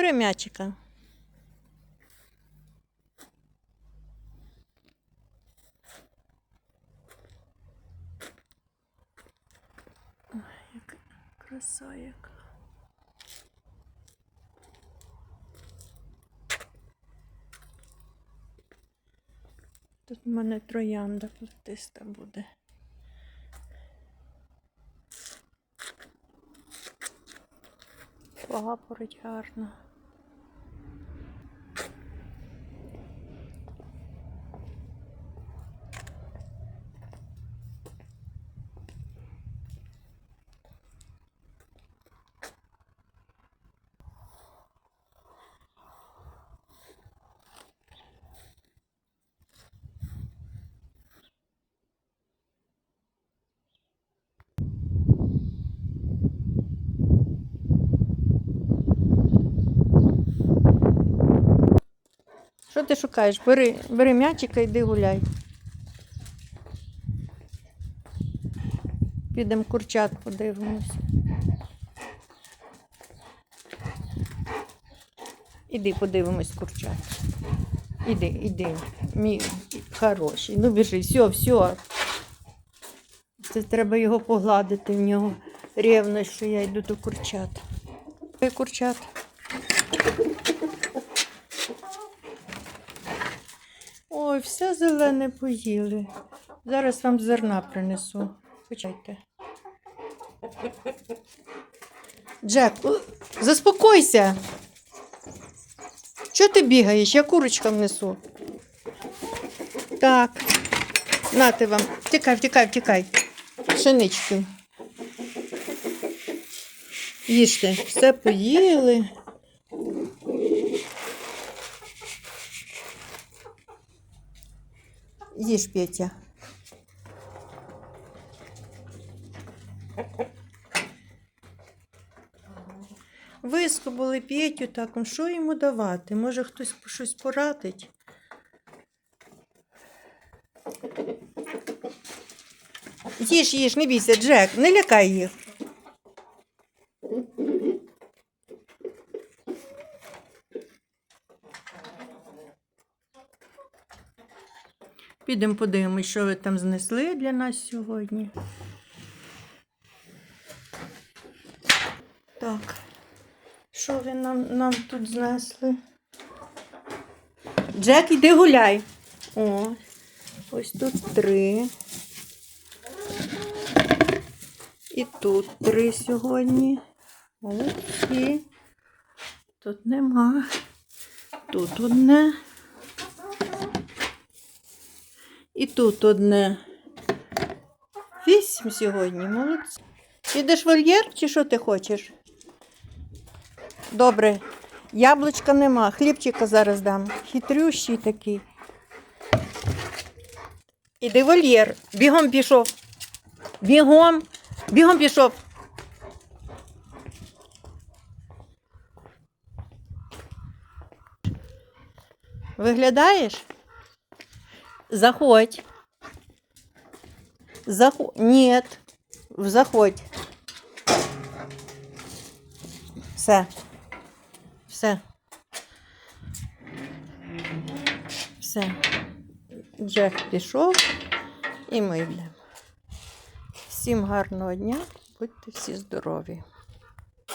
Бери м'ячика. Яка краса яка. Тут в мене троянда плетиста буде. Папороть гарно. Що ти шукаєш? Бери, бери м'ячика, йди гуляй. Підемо курчат подивимось. Іди подивимось курчат. Іди, іди. Мій хороший. Ну біжи, все, все. Це треба його погладити в нього. Ревно, що я йду до курчат. Курчат. Ой, все зелене поїли. Зараз вам зерна принесу. Почайте. Джек, заспокойся. Чого ти бігаєш? Я курочкам несу. Так. Нати вам. Втікай, втікай, втікай. Пшенички. Їжте, все поїли. Їж, Петя. Вискобали Петю так, що йому давати? Може хтось щось порадить? Їж, їж, не бійся, Джек, не лякай їх. Підемо подивимось, що ви там знесли для нас сьогодні. Так, що ви нам, нам тут знесли? Джек, іди гуляй. О, ось тут три. І тут три сьогодні. Молодці. Тут нема. Тут одне. І тут одне. Вісім сьогодні, молодці. Підеш вольєр чи що ти хочеш? Добре. Яблучка нема, хлібчика зараз дам. Хитрющий такий. Іди вольєр. Бігом пішов. Бігом. Бігом пішов. Виглядаєш? Заходь. Заход. Нет. Заходь. Все. Все. Все. Джек пішов і ми йдемо. Всім гарного дня, будьте всі здорові.